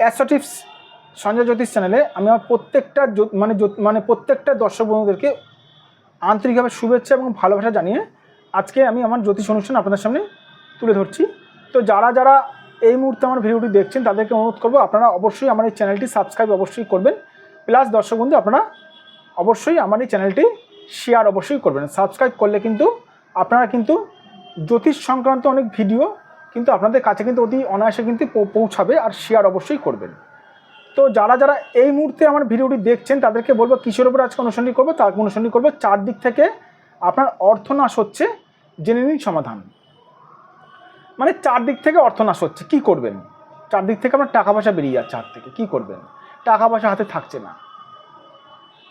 Astro tips Sanjay জ্যোতিষ চ্যানেলে আমি আমার প্রত্যেকটা মানে মানে প্রত্যেকটা দর্শক বন্ধুদেরকে আন্তরিকভাবে শুভেচ্ছা এবং ভালোবাসা জানিয়ে আজকে আমি আমার জ্যোতিষ অনুষ্ঠান আপনাদের সামনে তুলে ধরছি। তো যারা যারা এই মুহূর্তে আমার ভিডিওটি দেখছেন, তাদেরকে অনুরোধ করব আপনারা অবশ্যই আমার এই চ্যানেলটি সাবস্ক্রাইব অবশ্যই করবেন। প্লাস দর্শক বন্ধু, আপনারা অবশ্যই আমার এই চ্যানেলটি শেয়ার অবশ্যই করবেন। সাবস্ক্রাইব করলে কিন্তু আপনারা কিন্তু জ্যোতিষ সংক্রান্ত অনেক ভিডিও কিন্তু আপনাদের কাছে কিন্তু অতি অনায়াসে কিন্তু পৌঁছাবে আর শেয়ার অবশ্যই করবেন। তো যারা যারা এই মুহূর্তে আমার ভিডিওটি দেখছেন, তাদেরকে বলব কিসের উপর আজকে অনুসরণ করব? তার অনুসরণ করব চারদিক থেকে আপনার অর্থনাশ হচ্ছে, জেনে নিন সমাধান। মানে চারদিক থেকে অর্থনাশ হচ্ছে, কি করবেন? চারদিক থেকে আপনার টাকা পয়সা বেরিয়ে যাচ্ছে হাত থেকে, কি করবেন? টাকা পয়সা হাতে থাকছে না।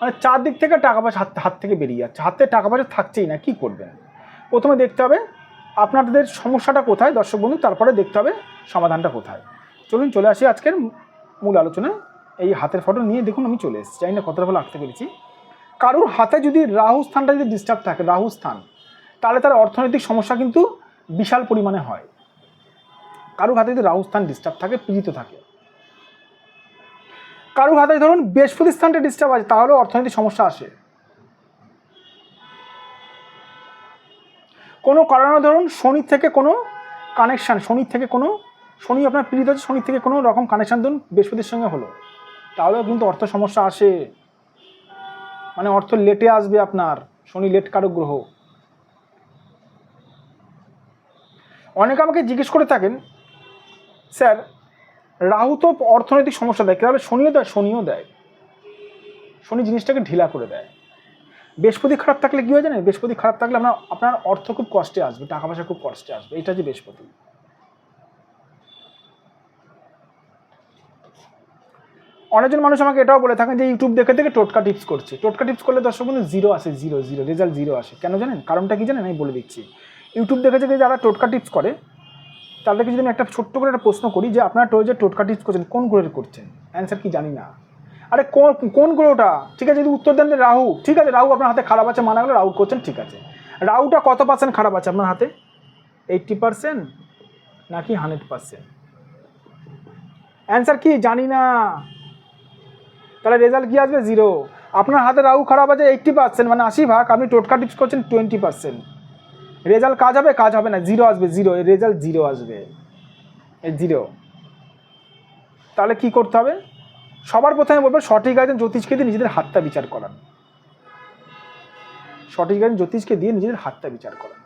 মানে চারদিক থেকে টাকা পয়সা হাত হাত থেকে বেরিয়ে যাচ্ছে, হাতে টাকা পয়সা থাকছেই না, কি করবেন? প্রথমে দেখতে হবে আপনাদের সমস্যাটা কোথায়? দর্শক বন্ধু, তারপরে দেখতে হবে সমাধানটা কোথায়। চলুন চলে আসি আজকের মূল আলোচনায়। এই হাতের ফটো নিয়ে দেখুন, আমি চলে এসেছি। জানি না কতটা ভালো আঁকতে পেরেছি। কারোর হাতে যদি রাহু স্থানটা যদি ডিস্টার্ব থাকে, রাহু স্থান, তাহলে তার অর্থনৈতিক সমস্যা কিন্তু বিশাল পরিমাণে হয়। কারোর হাতে যদি রাহু স্থান ডিস্টার্ব থাকে, পীড়িত থাকে। কারোর হাতে ধরুন, বৃহস্পতি স্থানটা ডিস্টার্ব আছে, তাহলেও অর্থনৈতিক সমস্যা আসে। কোনো কারণে ধরুন শনি থেকে কোনো কানেকশান শনি থেকে কোনো, শনি আপনার পীড়িত আছে শনি থেকে কোনো রকম কানেকশান ধরুন বৃহস্পতির সঙ্গে হলো। তাহলেও কিন্তু অর্থ সমস্যা আসে। মানে অর্থ লেটে আসবে আপনার, শনি লেট কারক গ্রহ। অনেকে আমাকে জিজ্ঞেস করে থাকেন, স্যার, রাহু তো অর্থনৈতিক সমস্যা দেয়, তাহলে শনিও দেয় শনিও দেয়। শনি জিনিসটাকে ঢিলা করে দেয়। বৃহস্পতি খারাপ থাকলে কী হয় জানেন? বৃহস্পতি খারাপ থাকলে আপনার আপনার অর্থ খুব কষ্টে আসবে, টাকা পয়সা খুব কষ্টে আসবে। এটা যে বৃহস্পতি। অনেকজন মানুষ আমাকে এটাও বলে থাকেন যে ইউটিউব দেখে দেখে টোটকা টিপস করছে। টোটকা টিপস করলে দর্শক বন্ধু জিরো আসে জিরো জিরো রেজাল্ট জিরো আসে। কেন জানেন? কারণটা কি জানেন? আমি বলে দিচ্ছি। ইউটিউব দেখে দেখে যারা টোটকা টিপস করে, তাদেরকে যদি আমি একটা ছোট্ট করে একটা প্রশ্ন করি যে আপনারা যে টোটকা টিপস করছেন, কোন গ্রহের করছেন? অ্যান্সার কি জানি না। আরে কোন কোন গ্রহটা? ঠিক আছে, যদি উত্তর দেন রাহু। ঠিক আছে, রাহু আপনার হাতে খারাপ আছে, মানা গেলো, রাহু করছেন, ঠিক আছে। রাহুটা কত পার্সেন্ট খারাপ আছে আপনার হাতে? এইট্টি পার্সেন্ট নাকি হান্ড্রেড পার্সেন্ট অ্যান্সার কি? জানি না। তাহলে রেজাল্ট কি আসবে? জিরো আপনার হাতে রাহু খারাপ আছে এইট্টি পার্সেন্ট মানে আশি ভাগ। আপনি টোটকা টিপস করছেন টোয়েন্টি পার্সেন্ট রেজাল্ট কাজ হবে? কাজ হবে না। জিরো আসবে জিরো রেজাল্ট জিরো আসবে। জিরো তাহলে কি করতে হবে? সবার প্রথমে বলব সঠিক একজন জ্যোতিষকে দিয়ে নিজেদের হাতটা বিচার করান। সঠিক একজন জ্যোতিষকে দিয়ে নিজেদের হাতটা বিচার করান।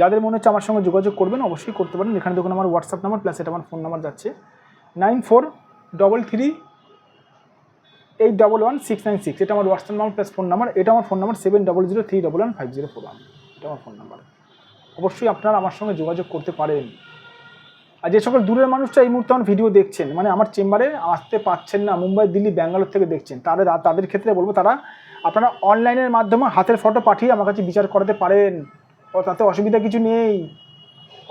যাদের মনে হচ্ছে আমার সঙ্গে যোগাযোগ করবেন, অবশ্যই করতে পারেন। এখানে দেখুন আমার হোয়াটসঅ্যাপ নাম্বার প্লাস এটা আমার ফোন নাম্বার যাচ্ছে। Nine four double three eight double one six nine six এটা আমার WhatsApp number plus phone number এটা আমার phone number seven double zero three double one five zero four one এটা আমার phone number অবশ্যই আপনারা আমার সঙ্গে যোগাযোগ করতে পারেন। আর যে সকল দূরের মানুষরা এই মুহূর্তে আমার ভিডিও দেখছেন মানে আমার চেম্বারে আসতে পাচ্ছেন না, মুম্বাই, দিল্লি, ব্যাঙ্গালোর থেকে দেখছেন, তাদের তাদের ক্ষেত্রে বলব তারা আপনারা অনলাইনের মাধ্যমে হাতের ফটো পাঠিয়ে আমার কাছে বিচার করাতে পারেন। ও, তাতে অসুবিধা কিছু নেই।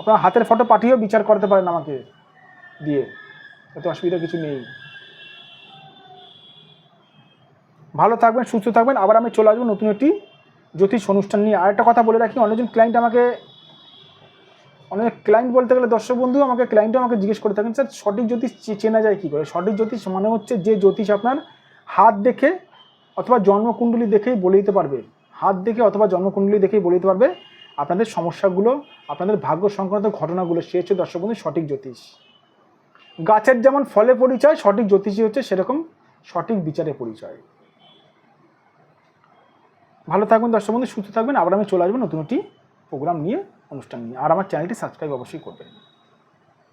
আপনারা হাতের ফটো পাঠিয়েও বিচার করাতে পারেন আমাকে দিয়ে, তাতে অসুবিধা কিছু নেই। ভালো থাকবেন, সুস্থ থাকবেন। আবার আমি চলে আসব নতুন একটি জ্যোতিষ অনুষ্ঠান নিয়ে। আর একটা কথা বলে রাখি অনেকজন ক্লায়েন্ট আমাকে অনেক ক্লায়েন্ট বলতে গেলে দর্শক বন্ধু, আমাকে ক্লায়েন্টও আমাকে জিজ্ঞেস করে থাকেন, স্যার, সঠিক জ্যোতিষ চেনা যায় কী করে? সঠিক জ্যোতিষ মানে হচ্ছে যে জ্যোতিষ আপনার হাত দেখে অথবা জন্মকুণ্ডলী দেখেই বলে দিতে পারবে। হাত দেখে অথবা জন্মকুণ্ডলী দেখেই বলে দিতে পারবে আপনাদের সমস্যাগুলো, আপনাদের ভাগ্য সংক্রান্ত ঘটনাগুলো। সে হচ্ছে দর্শক বন্ধু সঠিক জ্যোতিষ। গাছের যেমন ফলে পরিচয়, সঠিক জ্যোতিষী হচ্ছে সেরকম সঠিক বিচারে পরিচয়। ভালো থাকবেন দর্শক বন্ধু, সুস্থ থাকবেন। আবার আমি চলে আসব নতুন একটি প্রোগ্রাম নিয়ে অনুষ্ঠান নিয়ে। আর আমার চ্যানেলটি সাবস্ক্রাইব অবশ্যই করবেন।